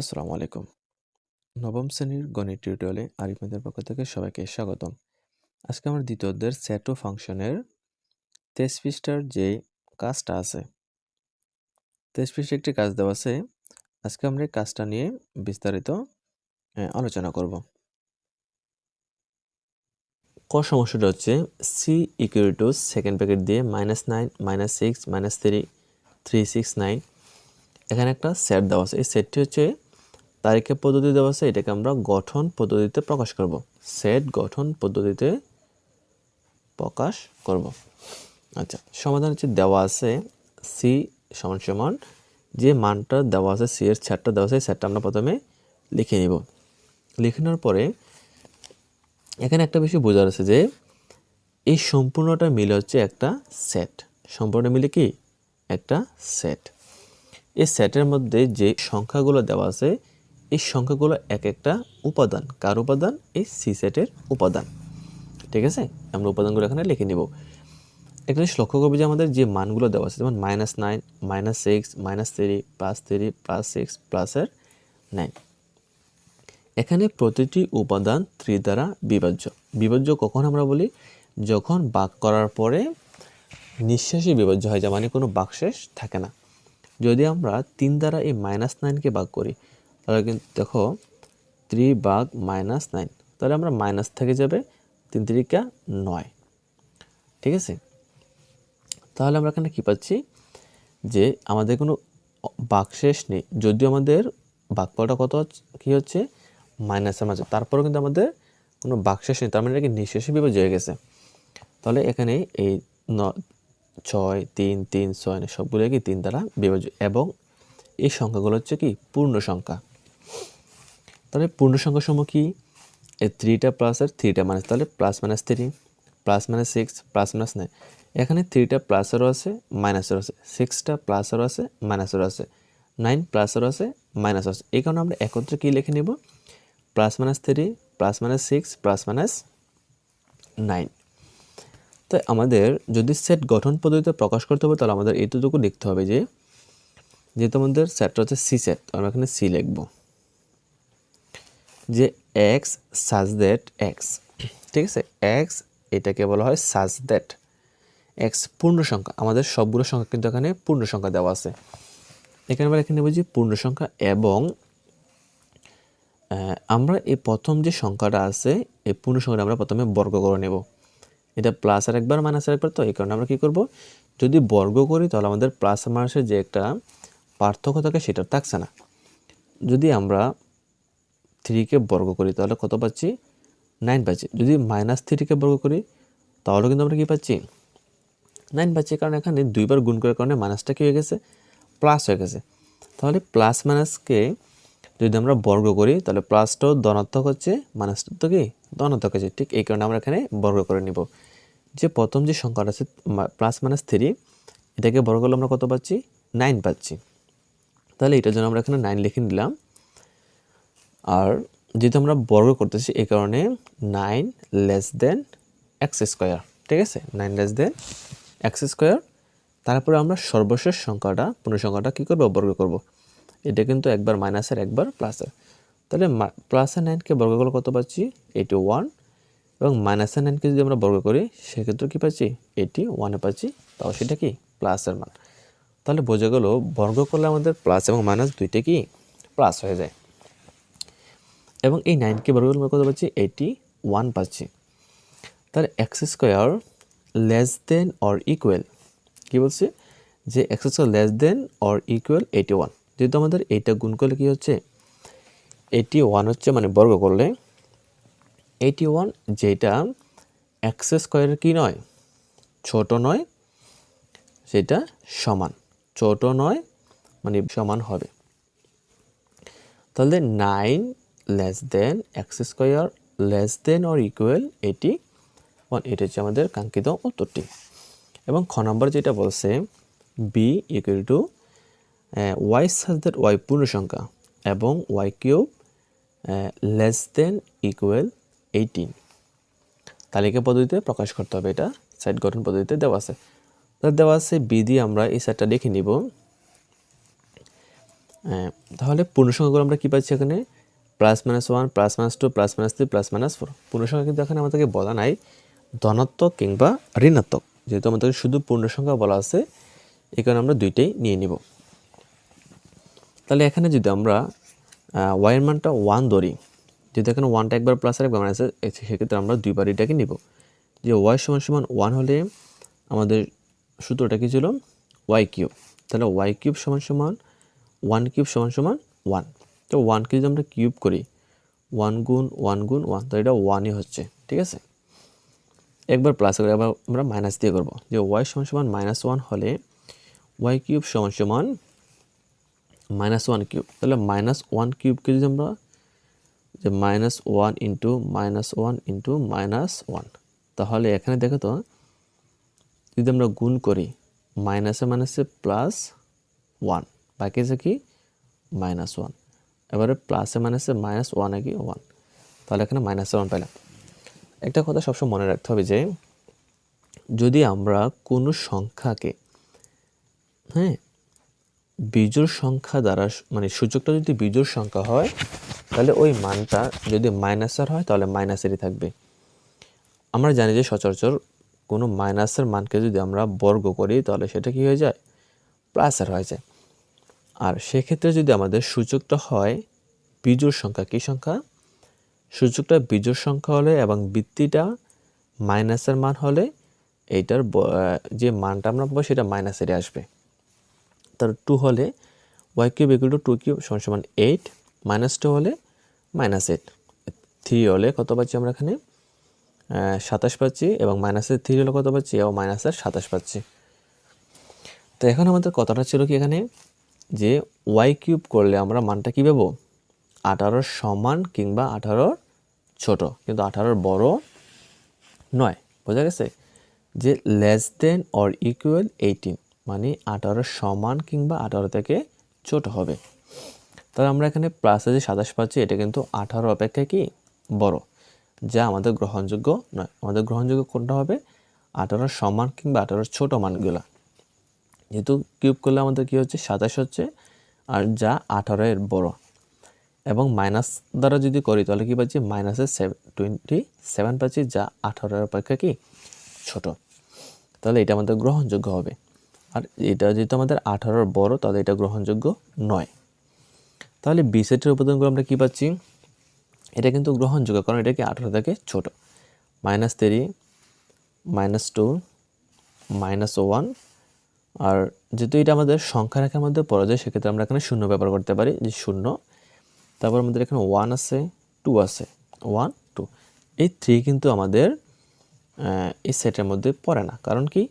আসসালামু আলাইকুম। নবম শ্রেণির গণিত টিউটোরিয়ালে আরিফমেদের পক্ষ থেকে সবাইকে স্বাগতম। আজকে আমার দ্বিতীয় অধ্যায়ের সেটো ফাংশনের তেইশ পৃষ্ঠার যে কাজটা আছে তেইশ পৃষ্ঠে একটি কাজ দেওয়া আছে, আজকে আমরা এই কাজটা নিয়ে বিস্তারিত আলোচনা করব। ক সমস্যাটা হচ্ছে সি ইকুয়াল সেকেন্ড প্যাকেট দিয়ে minus nine minus six minus three three six nine এখানে একটা সেট দেওয়া আছে। এই সেটটি হচ্ছে তারিখের পদ্ধতি দেওয়া আছে, এটাকে আমরা গঠন পদ্ধতিতে প্রকাশ করব। সেট গঠন পদ্ধতিতে প্রকাশ করব। আচ্ছা সমাধান হচ্ছে দেওয়া আছে সি সমান সমান, যে মানটা দেওয়া আছে সি এর সেটটা দেওয়া আছে সেটটা আমরা প্রথমে লিখে নিব। লিখে নেওয়ার পরে, এখানে একটা বিষয় বোঝার আছে যে, এই সম্পূর্ণটা মিলে হচ্ছে একটা সেট সম্পূর্ণ মিলে কি? একটা সেট এই সেটের মধ্যে যে সংখ্যাগুলো দেওয়া আছে এই সংখ্যাগুলো এক একটা উপাদান। কার উপাদান? এই সি সেটের উপাদান। ঠিক আছে? আমরা উপাদানগুলো এখানে লিখে নিব। জিনিস লক্ষ্য করব যে আমাদের যে মানগুলো দেওয়া আছে, যেমন minus nine minus six minus three plus three plus six প্লাসের নাইন এখানে প্রতিটি উপাদান থ্রি দ্বারা বিভাজ্য। বিভাজ্য কখন আমরা বলি? যখন বাক করার পরে নিঃশ্বাসী বিভাজ্য হয় যা মানে কোনো বাকশেষ থাকে না। যদি আমরা তিন দ্বারা এই মাইনাস নাইনকে ভাগ করি তাহলে কিন্তু দেখো থ্রি বাঘ মাইনাস নাইন তাহলে আমরা মাইনাস থেকে যাবে তিন তিরিকা নয় ঠিক আছে তাহলে আমরা এখানে কী পাচ্ছি যে আমাদের কোনো বাকশেষ নেই যদিও আমাদের বাকফলটা কত কী হচ্ছে মাইনাসের মাঝে তারপরেও কিন্তু আমাদের কোনো বাকশেষ নেই তার মানে কি নিঃশেষে বিভাজ্য হয়ে গেছে তাহলে এখানে এই ন ছয় তিন তিন ছয় সবগুলো কি তিন দ্বারা বিভাজ্য এবং এই সংখ্যাগুলো হচ্ছে কি পূর্ণ সংখ্যা তাহলে পূর্ণ সংখ্যা সমূহ কি? এই থ্রিটা প্লাস আর থ্রিটা মাইনাস তাহলে plus minus three plus minus six plus minus nine এখানে থ্রিটা প্লাসেরও আছে মাইনাসেরও আছে। সিক্সটা প্লাসেরও আছে মাইনাসেরও আছে। নাইন প্লাসেরও আছে মাইনাস আছে। এই কারণে আমরা একত্রে কী লিখে নেব? Plus minus three plus minus six plus minus nine তাই আমাদের যদি সেট গঠন পদ্ধতিতে প্রকাশ করতে হবে, তাহলে আমাদের এইটুকু লিখতে হবে যে, যেহেতু আমাদের সেটটা হচ্ছে সি সেট আমরা এখানে সি লিখব। যে এক্স সাজ দ্যাট এক্স ঠিক আছে? এক্স এটাকে বলা হয় সাজ দ্যাট এক্স পূর্ণ সংখ্যা। আমাদের সবগুলো সংখ্যা কিন্তু এখানে পূর্ণ সংখ্যা দেওয়া আছে। এখানে আমরা এখানে বুঝি পূর্ণ সংখ্যা এবং আমরা এই প্রথম যে সংখ্যাটা আছে, এই পূর্ণ সংখ্যাটা আমরা প্রথমে বর্গ করে নেব। এটা প্লাস আর একবার মাইনাস আর একবার তো, এই কারণে আমরা কী করব? যদি বর্গ করি, তাহলে আমাদের প্লাস মাইনাসের যে একটা পার্থক্য থাকে, সেটা থাকছে না। যদি আমরা থ্রিকে বর্গ করি, তাহলে কত পাচ্ছি? নাইন পাচ্ছি। যদি মাইনাস থ্রিকে বর্গ করি, তাহলে কিন্তু আমরা কী পাচ্ছি? নাইন পাচ্ছি, কারণ এখানে দুইবার গুণ করার কারণে মাইনাসটা কী হয়ে গেছে? প্লাস হয়ে গেছে। তাহলে প্লাস মাইনাসকে যদি আমরা বর্গ করি, তাহলে প্লাসটাও ধনাত্মক হচ্ছে মাইনাসটা তো কি? ধনাত্মক হচ্ছে। ঠিক এই কারণে আমরা এখানে বর্গ করে নিব। যে প্রথম যে সংখ্যাটা আছে প্লাস মাইনাস থ্রি এটাকে বর্গ করলে আমরা কত পাচ্ছি? নাইন পাচ্ছি। তাহলে এটার জন্য আমরা এখানে নাইন লিখে নিলাম। আর যেহেতু আমরা বর্গ করতেছি এই কারণে nine less than x square ঠিক আছে? Nine less than x square তারপরে আমরা সর্বশেষ সংখ্যাটা সংখ্যাটা কী করব? বর্গ করব। এটা কিন্তু একবার মাইনাসের একবার প্লাসের তাহলে প্লাসের নাইনকে বর্গ করলে কত পাচ্ছি? এইটি ওয়ান এবং মাইনাসের নাইনকে যদি আমরা বর্গ করি, সেক্ষেত্রে কী পাচ্ছি? এইটি ওয়ানে পাচ্ছি। তাও সেটা কি? প্লাসের মান। তাহলে বোঝা গেল, বর্গ করলে আমাদের প্লাস এবং মাইনাস দুইটা কি? প্লাস হয়ে যায়। এবং এই নাইনকে বর্গ করলে আমরা কত পাচ্ছি? এইটি ওয়ান পাচ্ছি। তাহলে x square less than or equal কী বলছে? যে x square less than or equal eighty one যেহেতু আমাদের এইটা গুণ করলে কী হচ্ছে? এইটি ওয়ান হচ্ছে মানে বর্গ করলে। এইটি ওয়ান যেটা এক্স স্কোয়ারের কী নয়? ছোট নয়, সেটা সমান। ছোট নয় মানে সমান হবে। তাহলে nine less than x square less than or equal eighty one এটা হচ্ছে আমাদের কাঙ্ক্ষিত উত্তরটি। এবং খ নম্বর যেটা বলছে B equal to y such that y পূর্ণ সংখ্যা এবং y cube less than equal eighteen তালিকা পদ্ধতিতে প্রকাশ করতে হবে এটা সাইট গঠন পদ্ধতিতে দেওয়া আছে। দেওয়া আছে বি দিয়ে আমরা এই সাইটটা লিখে নিব। তাহলে পূর্ণসংখ্যাগুলো আমরা কী পাচ্ছি এখানে? Plus minus one, plus minus two, plus minus three, plus minus four. পূর্ণসংখ্যা কিন্তু এখানে আমাদেরকে বলা নাই, ধনাত্মক কিংবা ঋণাত্মক। যেহেতু আমাদের শুধু পূর্ণসংখ্যা বলা আছে, এই কারণে আমরা দুইটাই নিয়ে নিব। তাহলে এখানে যদি আমরা ওয়াইয়ের মানটা ওয়ান ধরি, যদি এখানে ওয়ানটা একবার প্লাস আর একবার মাইনাস সেক্ষেত্রে আমরা দুইবার এটাকে নিব। যে ওয়াই সমান সমান ওয়ান হলে আমাদের সূত্রটা কী ছিল? ওয়াই কিউব তাহলে ওয়াই কিউব সমান সমান ওয়ান কিউব সমান সমান ওয়ান তো ওয়ানকে যদি আমরা কিউব করি ওয়ান গুণ ওয়ান গুণ ওয়ান তো এটা ওয়ানই হচ্ছে, ঠিক আছে? একবার প্লাস করে আবার আমরা মাইনাস দিয়ে করব। যে ওয়াই সমান সমান মাইনাস ওয়ান হলে ওয়াই কিউব সমান সমান মাইনাস ওয়ান কিউব তাহলে মাইনাস ওয়ান কিউবকে যদি আমরা, যে minus one into minus one into minus one তাহলে এখানে দেখো তো, যদি আমরা গুণ করি মাইনাসে মাইনাসে প্লাস ওয়ান বাকি আছে কি? মাইনাস ওয়ান এবারে প্লাসে মাইনাসে মাইনাস ওয়ান কি ওয়ান তাহলে এখানে মাইনাস ওয়ান পেলাম একটা কথা সবসময় মনে রাখতে হবে যে, যদি আমরা কোনো সংখ্যাকে হ্যাঁ বিজোড় সংখ্যা দ্বারা মানে সূচকটা যদি বিজোড় সংখ্যা হয়, তাহলে ওই মানটা যদি মাইনাসের হয়, তাহলে মাইনাসেরই থাকবে। আমরা জানি যে সচরাচর কোনো মাইনাসের মানকে যদি আমরা বর্গ করি, তাহলে সেটা কি হয়ে যায়? প্লাসের হয়ে যায়। আর সেক্ষেত্রে যদি আমাদের সূচকটা হয় বিজোড় সংখ্যা, কী সংখ্যা? সূচকটা বিজোড় সংখ্যা হলে এবং বৃত্তিটা মাইনাসের মান হলে এইটার যে মানটা আমরা পাবো সেটা মাইনাসেরই আসবে। তার টু হলে y cube equal to two cube সমান সমান এইট মাইনাস টু হলে মাইনাস এইট থ্রি হলে কত পাচ্ছি আমরা এখানে? সাতাশ পাচ্ছি এবং মাইনাসের থ্রি হলে কত পাচ্ছি? এবং মাইনাসের সাতাশ পাচ্ছি। তো এখন আমাদের কথাটা ছিল কি এখানে? যে ওয়াই কিউব করলে আমরা মানটা কী পাবো? আঠারোর সমান কিংবা আঠারোর ছোট, কিন্তু আঠারোর বড় নয়। বোঝা গেছে? যে less than or equal eighteen মানে আঠারোর সমান কিংবা আঠারো থেকে ছোট হবে। তাহলে আমরা এখানে প্লাসে যে সাতাশ পাচ্ছি, এটা কিন্তু আঠারো অপেক্ষা কি? বড়, যা আমাদের গ্রহণযোগ্য নয়। আমাদের গ্রহণযোগ্য কোনটা হবে? আঠারোর সমান কিংবা আঠারোর ছোট মানগুলা। যেহেতু কিউব করলে আমাদের কি হচ্ছে? সাতাশ হচ্ছে। আর যা আঠারো এর বড়। এবং মাইনাস দ্বারা যদি করি, তাহলে কি পাচ্ছি? মাইনাসের টোয়েন্টি সেভেন পাচ্ছি। যা আঠারোর অপেক্ষা কি? ছোট। তাহলে এটা আমাদের গ্রহণযোগ্য হবে। আর এটা যেহেতু আমাদের আঠারোর বড়, তাহলে এটা গ্রহণযোগ্য নয়। তাহলে বি সেটের উপাদানগুলো আমরা কী পাচ্ছি? এটা কিন্তু গ্রহণযোগ্য, কারণ এটা কি আঠারো থেকে ছোট। Minus three minus two minus one আর যেহেতু এটা আমাদের সংখ্যা রেখার মধ্যে পড়ে যায়, সেক্ষেত্রে আমরা এখানে শূন্য ব্যবহার করতে পারি, যে শূন্য। তারপর আমাদের এখানে ওয়ান আছে টু আছে। ওয়ান টু এই থ্রি কিন্তু আমাদের এই সেটের মধ্যে পড়ে না। কারণ কি?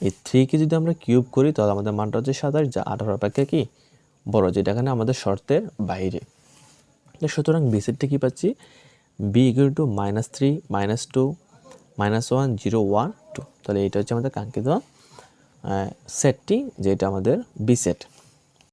এই থ্রিকে যদি আমরা কিউব করি, তাহলে আমাদের মানটা হচ্ছে সাতাশ, যা আঠারো অপেক্ষা কি? বড়, যেটা এখানে আমাদের শর্তের বাইরে। সুতরাং বি সেটটি কী পাচ্ছি? B equal to minus three minus two minus one zero one two তাহলে এটা হচ্ছে আমাদের কাঙ্ক্ষিত সেটটি যেটা আমাদের বি সেট